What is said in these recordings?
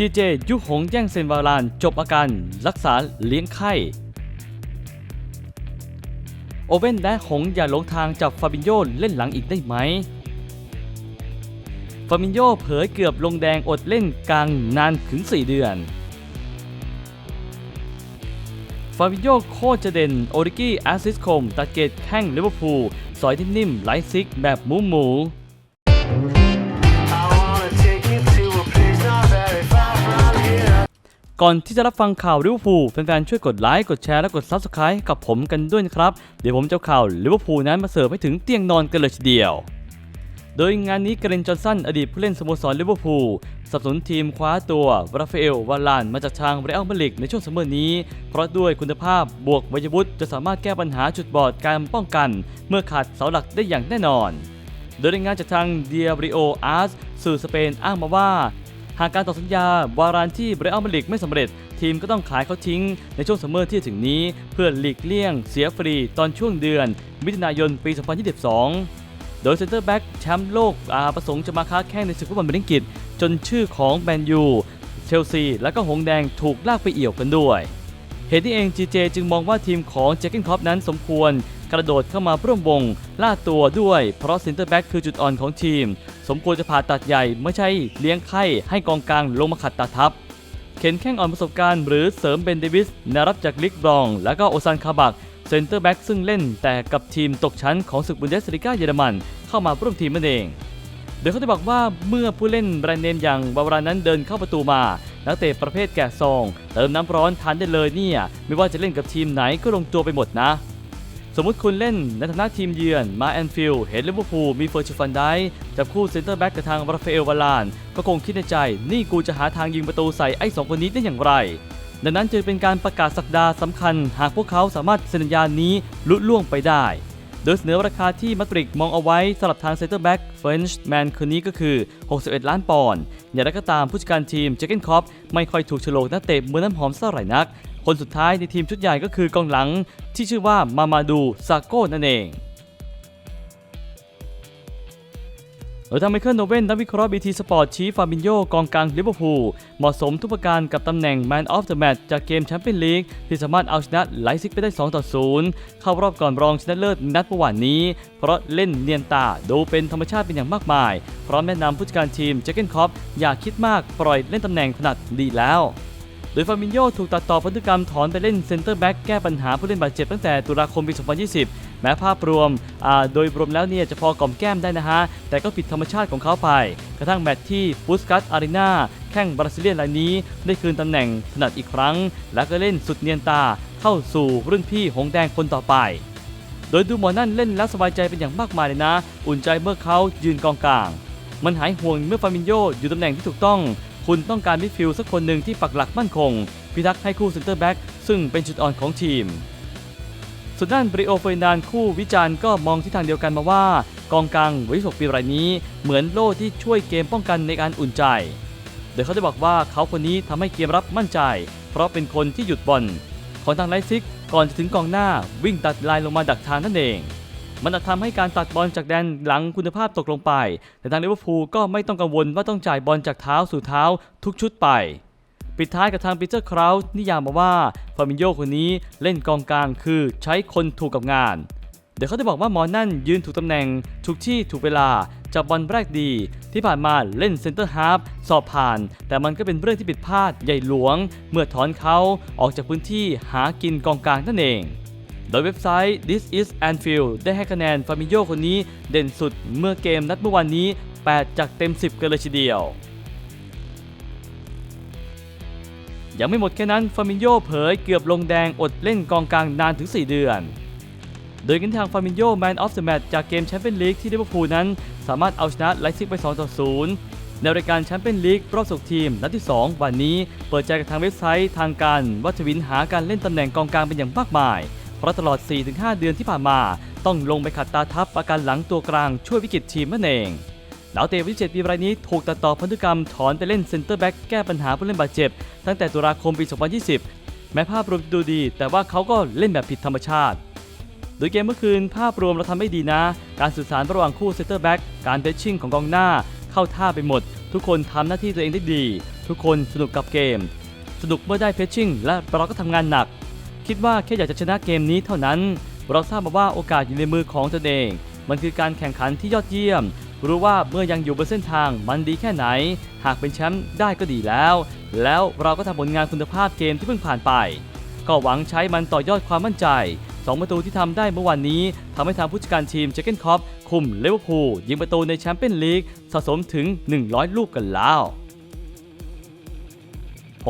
ดีเจยุคหงแย่งเซนวาลาน จบอาการรักษาเลี้ยงไข้ โอเว่นและหงอย่าหลงทางจับฟาบินโยเล่นหลังอีกได้ไหมฟาบินโยเผยเกือบลงแดงอดเล่นกลางนานถึง 4 เดือนฟาบินโยโคจะเด่นโอริกี้แอสซิสคม ตัดเกตแข้งลิเวอร์พูล สอยนิ่มๆไลท์ซิกแบบหมูหมู ก่อนที่จะรับฟังข่าวลิเวอร์พูลแฟนๆช่วยกดไลค์กดแชร์และกด Subscribe กับผมกันด้วยนะครับ เดี๋ยวผมจะเอาข่าวลิเวอร์พูลนั้นมาเสิร์ฟให้ถึงเตียงนอนกันเลยทีเดียว โดยงานนี้เกรนจอห์นสันอดีตผู้เล่นสโมสรลิเวอร์พูลสนับสนุนทีมคว้าตัวราฟาเอลวาลานมาจากทางเรอัลมาดริดในช่วงซัมเมอร์นี้ เพราะด้วยคุณภาพบวกวัยวุฒิจะสามารถแก้ปัญหาจุดบอดการป้องกัน เมื่อขาดเสาหลักได้อย่างแน่นอน โดยรายงานจากทางเดียบริโออาร์สสื่อสเปนอ้างมาว่า หากการต่อสัญญาวารานที่เรอัลมาดริดไม่สำเร็จ ทีมก็ต้องขายเขาทิ้งในช่วงซัมเมอร์ที่ถึงนี้ เพื่อหลีกเลี่ยง เสียฟรีตอนช่วงเดือน มิถุนายนปี 2022โดยเซนเตอร์แบ็กแชมป์โลกอาประสงค์จะมาค้าแข่งในศึกฟุตบอลเบริงกิตจนชื่อของแมนยู เชลซี และก็หงแดงถูกลากไปเอี่ยวกันด้วย เหตุนี้เอง GJ จึงมองว่าทีมของเจคกินคอปนั้นสมควร กระโดดเข้ามาร่วมวงล่าตัวด้วย เพราะเซนเตอร์แบ็กคือจุดอ่อนของทีม สมควรจะผ่าตัดใหญ่ไม่ใช่เลี้ยงไข้ให้กองกลางลงมาขัดตาทับเข็นแข้งอ่อนประสบการณ์หรือเสริมเบนเดวิสนรับจากลิกบรอง และก็โอซานคาบักเซนเตอร์แบ็กซึ่งเล่นแต่กับทีมตกชั้นของศึกบุนเดสลิก้าเยอรมัน เข้ามาร่วมทีมนั่นเอง โดยเขาได้บอกว่าเมื่อผู้เล่นแบรนด์เนมอย่างบาวารานั้นเดินเข้าประตูมานักเตะประเภทแกะซอง เติมน้ำร้อนทานได้เลยเนี่ย ไม่ว่าจะเล่นกับทีมไหนก็ลงตัวไปหมดนะ สมมุติคุณเล่นในฐานะทีมเยือนมาแอนฟิลเห็นลิเวอร์พูลมีเฟอร์ชูฟันได้จับคู่เซนเตอร์แบ็กกับทางราฟาเอลวาลาน ก็คงคิดในใจ นี่กูจะหาทางยิงประตูใส่ไอ้สองคนนี้ได้อย่างไร ดังนั้นจึงเป็นการประกาศสักดาสำคัญ หากพวกเขาสามารถเซ็นสัญญานี้ลุล่วงไปได้ โดยเสนอราคาที่มาดริดมองเอาไว้สำหรับทางเซนเตอร์แบ็กเฟรนช์แมนคนนี้ก็คือ 61 ล้านปอนด์อย่างไรก็ตามผู้จัดการทีมเจเกนคอปไม่ค่อยถูกโฉลกนักเตะมือน้ำหอมเท่าไหร่นัก คนสุดท้ายในทีมชุดใหญ่ก็คือกองหลังที่ชื่อว่ามามาดูซาโก้นั่นเองโดยทางไมเคิลโนเวนนักวิเคราะห์บีทีสปอร์ตชี้ฟาบินโยกองกลางลิเวอร์พูลเหมาะสมทุกประการกับตำแหน่ง Man of the Match จากเกมแชมเปี้ยนลีกที่สามารถเอาชนะไลซิกไปได้ 2 ต่อ 0 เข้ารอบก่อนรองชนะเลิศนัดเมื่อวานนี้ เพราะเล่นเนียนตาดูเป็นธรรมชาติเป็นอย่างมากมาย พร้อมแนะนำผู้จัดการทีมเจเกนคอปอย่าคิดมากปล่อยเล่นตำแหน่งถนัดดีแล้ว โดยฟาบินโยถูกตัดต่อพันธุกรรมถอนไปเล่นเซนเตอร์แบ็กแก้ปัญหาผู้เล่นบาดเจ็บตั้งแต่ตุลาคมปี 2020 แม้ภาพรวมโดยรวมแล้วเนี่ยจะพอกล่อมแก้มได้นะฮะ แต่ก็ผิดธรรมชาติของเขาไป กระทั่งแมตช์ที่ปุสกัสอารีนาแข่งบราซิเลียนรายนี้ ได้คืนตำแหน่งถนัดอีกครั้ง และก็เล่นสุดเนียนตาเข้าสู่รุ่นพี่หงแดงคนต่อไป โดยดูหมอนั่นเล่นแล้วสบายใจเป็นอย่างมากมายเลยนะ อุ่นใจเมื่อเขายืนกองกลางมันหายห่วงเมื่อฟามินโยอยู่ตำแหน่งที่ถูกต้อง คุณต้องการมิดฟิลด์สักคนหนึ่งที่ปักหลักมั่นคง พิทักษ์ให้คู่เซนเตอร์แบ็กซึ่งเป็นจุดอ่อนของทีมส่วนด้านบริโอเฟรนานคู่วิจารณ์ก็มองที่ทางเดียวกันมาว่า กองกลางวัย26ปีรายนี้เหมือนโล่ที่ช่วยเกมป้องกันในการอุ่นใจ โดยเขาได้บอกว่าเขาคนนี้ทำให้เกมรับมั่นใจ เพราะเป็นคนที่หยุดบอลของทางไลซิก ก่อนจะถึงกองหน้าวิ่งตัดลายลงมาดักทางนั่นเอง มันอาจทำให้การตัดบอลจากแดนหลังคุณภาพตกลงไป แต่ทางลิเวอร์พูลก็ไม่ต้องกังวลว่าต้องจ่ายบอลจากเท้าสู่เท้าทุกชุดไป ปิดท้ายกับทางปีเตอร์คราวส์นิยามมาว่าฟามิโยคนนี้เล่นกองกลางคือใช้คนถูกกับงาน เดี๋ยวเขาได้บอกว่าหมอนั่นยืนถูกตำแหน่งถูกที่ถูกเวลาจับบอลแรกดี ที่ผ่านมาเล่นเซนเตอร์ฮาร์ฟสอบผ่าน แต่มันก็เป็นเรื่องที่ผิดพลาดใหญ่หลวง เมื่อถอนเขาออกจากพื้นที่หากินกองกลางนั่นเอง โดยเว็บไซต์ This is Anfield ได้ให้คะแนนฟามิโยคนนี้เด่นสุดเมื่อเกมนัดเมื่อวานนี้ 8 จากเต็ม 10 กันเลยทีเดียว ยังไม่หมดแค่นั้นฟามิโยเผยเกือบลงแดงอดเล่นกองกลางนานถึง 4 เดือน โดยกันทางฟามิโยแมนออฟเดอะแมตช์จากเกมแชมเปี้ยนลีกที่ลิเวอร์พูลนั้น สามารถเอาชนะไลซิกไป 2 ต่อ 0ในรายการแชมเปี้ยนลีกรอบสุกทีมนัดที่ 2 วันนี้เปิดใจกับทางเว็บไซต์ทางการว่าทวินหาการเล่นตำแหน่งกองกลางเป็นอย่างมากมาย เพราะตลอด 4-5 เดือนที่ผ่านมา ต้องลงไปขัดตาทับอาการหลังตัวกลางช่วยวิกฤตทีมนั่นเองดาวเตะวิจิตปีรายนี้ถูกตัดต่อพันธุกรรมถอนไปเล่นเซนเตอร์แบ็กแก้ปัญหาผู้เล่นบาดเจ็บ ตั้งแต่ตุลาคมปี 2020 แม้ภาพรวมดูดี แต่ว่าเขาก็เล่นแบบผิดธรรมชาติ โดยเกมเมื่อคืนภาพรวมเราทำไม่ดีนะ การสื่อสารระหว่างคู่เซนเตอร์แบ็กการเดชชิ่งของกองหน้า เข้าท่าไปหมด ทุกคนทำหน้าที่ตัวเองได้ดี ทุกคนสนุกกับเกม สนุกเมื่อได้เพชชิ่งและเราก็ทำงานหนัก คิดว่าแค่อยากจะชนะเกมนี้เท่านั้น เราทราบมาว่าโอกาสอยู่ในมือของตนเอง มันคือการแข่งขันที่ยอดเยี่ยม รู้ว่าเมื่อยังอยู่บนเส้นทางมันดีแค่ไหน หากเป็นแชมป์ได้ก็ดีแล้ว แล้วเราก็ทำผลงานคุณภาพเกมที่เพิ่งผ่านไป ก็หวังใช้มันต่อยอดความมั่นใจ2 ประตูที่ทำได้เมื่อวานนี้ทำให้ทางผู้จัดการทีมเจเกนคอปคุมเลเวอร์พูลยิงประตูในแชมเปี้ยนลีกสะสมถึง 100 ลูกกันแล้ว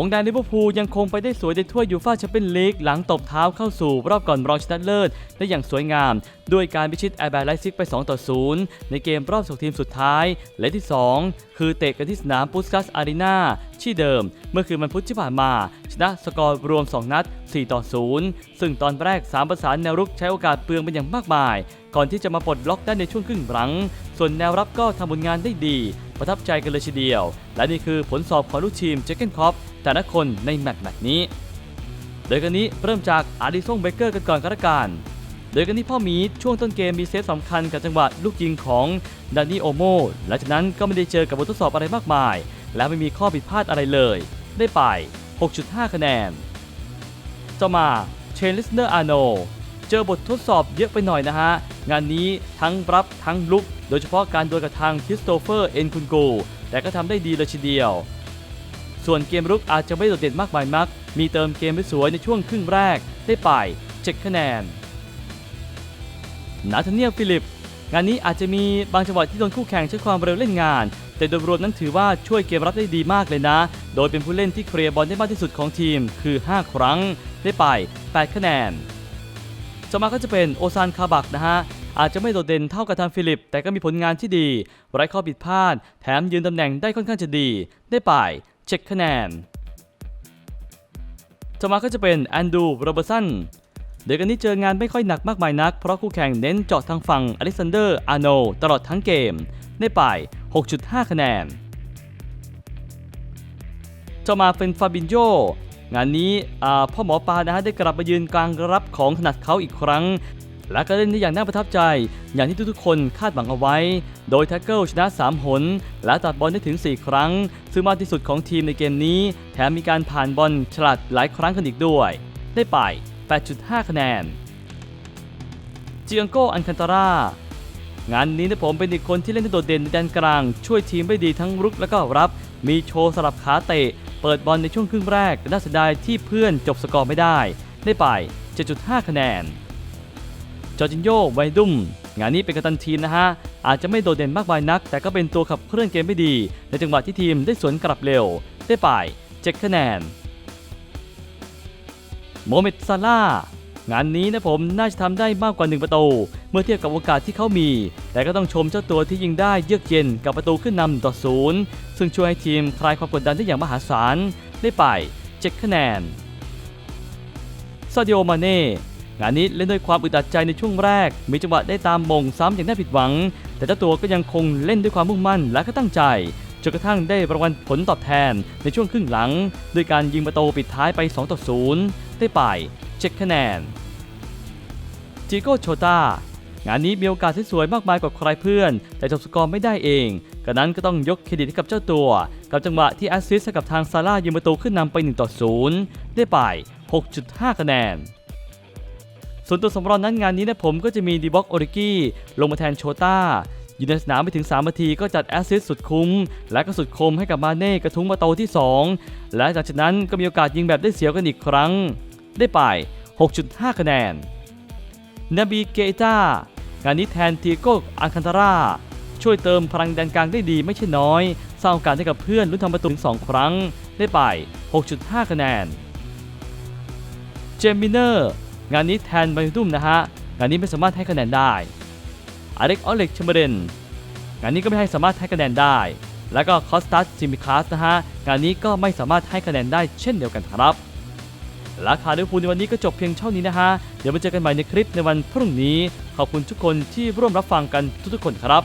งแดงลิเวอร์พูลยังคงไปได้สวยในถ้วยยูฟ่าแชมเปี้ยนลีกหลังตบเท้าเข้าสู่รอบก่อนรองชนะเลิศได้อย่างสวยงาม ด้วยการพิชิตแอร์แบร์ไลซิกไป 2 ต่อ 0 ในเกมรอบสองทีมสุดท้าย และที่ 2 คือเตะกันที่สนามปุสกัสอารีนาที่เดิม เมื่อคืนวันพุธที่ผ่านมา ชนะสกอร์รวม 2 นัด 4 ต่อ 0 ซึ่งตอนแรก 3 ประสานแนวรุกใช้โอกาสเปลืองเป็นอย่างมากมาย ก่อนที่จะมาปลดล็อกได้ในช่วงครึ่งหลัง ส่วนแนวรับก็ทำผลงานได้ดี ประทับใจกันเลยทีเดียว และนี่คือผลสอบของลูกทีมเจคเกนคอปแต่ละคนในแมตช์แมตช์นี้โดยกันนี้เริ่มจากอาริซงเบเกอร์กันก่อนก็แล้วกัน โดยกันนี้พ่อหมีช่วงต้นเกมมีเซฟสำคัญกับจังหวะลูกยิงของดานิโอโมหลังจากนั้นก็ไม่ได้เจอกับบททดสอบอะไรมากมาย และไม่มีข้อผิดพลาดอะไรเลย ได้ไป 6.5 คะแนนต่อมาเชนลิสเนอร์อาโนเจอบททดสอบเยอะไปหน่อยนะฮะ งานนี้ทั้งรับทั้งลุก โดยเฉพาะการดวลกับทางคริสโตเฟอร์เอ็นคุนโก แต่ก็ทำได้ดีเลยทีเดียว ส่วนเกมรุกอาจจะไม่โดดเด่นมากมายนัก มีเติมเกมไปสวยในช่วงครึ่งแรกได้ไป 7 คะแนน นาธาเนียลฟิลิป งานนี้อาจจะมีบางจังหวะที่โดนคู่แข่งใช้ความเร็วเล่นงาน แต่โดยรวมนั้นถือว่าช่วยเกมรับได้ดีมากเลยนะ โดยเป็นผู้เล่นที่เคลียร์บอลได้มากที่สุดของทีมคือ 5 ครั้งได้ไป 8 คะแนนต่อมาก็จะเป็นโอซานคาบักนะฮะอาจจะไม่โดดเด่นเท่ากับทางฟิลิป แต่ก็มีผลงานที่ดี ไร้ข้อผิดพลาด แถมยืนตำแหน่งได้ค่อนข้างจะดี ได้ไป7คะแนนต่อมาก็จะเป็นแอนดูโรเบอร์สัน เดี๋ยกันนี้เจองานไม่ค่อยหนักมากมายนัก เพราะคู่แข่งเน้นเจาะทางฝั่งอเล็กซานเดอร์อาร์โนตลอดทั้งเกม ได้ไป 6.5 คะแนนต่อมาเป็นฟาบินโยงานนี้พ่อหมอปานะฮะได้กลับมายืนกลางรับของถนัดเขาอีกครั้ง และก็เล่นได้อย่างน่าประทับใจ อย่างที่ทุกๆคนคาดหวังเอาไว้ โดยแท็กเกิลชนะ 3 หน และตัดบอลได้ถึง 4 ครั้ง ซึ่งมากที่สุดของทีมในเกมนี้ แถมมีการผ่านบอลฉลาดหลายครั้งกันอีกด้วย ได้ไป 8.5 คะแนนเจียงโกอันคันตาร่างานนี้นะผมเป็นอีกคนที่เล่นได้โดดเด่นในแดนกลาง ช่วยทีมได้ดีทั้งรุกและก็รับ มีโชว์สลับขาเตะ เปิดบอลในช่วงครึ่งแรกน่าเสียดายที่เพื่อนจบสกอร์ไม่ได้ ได้ไป 7.5 คะแนน จอร์จินโยไวดุมงานนี้เป็นกัปตันทีมนะฮะ อาจจะไม่โดดเด่นมากมายนัก แต่ก็เป็นตัวขับเคลื่อนเกมไม่ดี ในจังหวะที่ทีมได้สวนกลับเร็ว ได้ไป 7 คะแนน โมเมดซาร่างานนี้นะผมน่าจะทำได้มากกว่า 1 ประตู เมื่อเทียบกับโอกาสที่เขามี แต่ก็ต้องชมเจ้าตัวที่ยิงได้เยือกเย็นกับประตูขึ้นนำต่อศูนย์ซึ่งช่วยให้ทีมคลายความกดดันได้อย่างมหาศาลได้ไป7คะแนนซาดิโอมาเน่งานนี้เล่นด้วยความอึดอัดใจในช่วงแรก มีจังหวะได้ตามมงซ้ำอย่างน่าผิดหวัง แต่เจ้าตัวก็ยังคงเล่นด้วยความมุ่งมั่นและก็ตั้งใจ จนกระทั่งได้รางวัลผลตอบแทนในช่วงครึ่งหลัง ด้วยการยิงประตูปิดท้ายไป 2 ต่อ 0 ได้ไป7คคะแนนจิโก้โชตางานนี้มีโอกาสที่สวยมากมายกว่าใครเพื่อน แต่จบสกอร์ไม่ได้เองกระนั้นก็ต้องยกเครดิตให้กับเจ้าตัว กับจังหวะที่แอสซิสต์กับทางซาร่ายิงประตูขึ้นนำไป 1 ต่อ 0 ได้ไป 6.5 คะแนน ส่วนตัวสำรองนั้นงานนี้นะผมก็จะมีดีบ็อกโอริกี้ลงมาแทนโชต้า อยู่ในสนามไปถึง 3 นาทีก็จัดแอสซิสต์สุดคุ้ม และก็สุดคมให้กับมาเน่กระทุ้งประตูที่ 2 และจากนั้นก็มีโอกาสยิงแบบได้เสียวกันอีกครั้ง ได้ไป 6.5 คะแนนนาบีเกตางานนี้แทนทีโก้อันคันตาร่าช่วยเติมพลังแดนกลางได้ดีไม่ใช่น้อยสร้างโอกาสให้กับเพื่อนลุ้นทำประตูถึง 2 ครั้ง ได้ไป 6.5 คะแนน เจมิเนอร์ งานนี้แทนไบดุมนะฮะ งานนี้ไม่สามารถให้คะแนนได้ อเล็กออเล็กชมเบรนงานนี้ก็ไม่ให้สามารถให้คะแนนได้ แล้วก็คอสตัสซิมิคาสนะฮะ งานนี้ก็ไม่สามารถให้คะแนนได้เช่นเดียวกันครับ ราคาลิเวอร์พูลในวันนี้ก็จบเพียงเท่านี้นะฮะ เดี๋ยวมาเจอกันใหม่ในคลิปในวันพรุ่งนี้ ขอบคุณทุกคนที่ร่วมรับฟังกันทุกๆคนครับ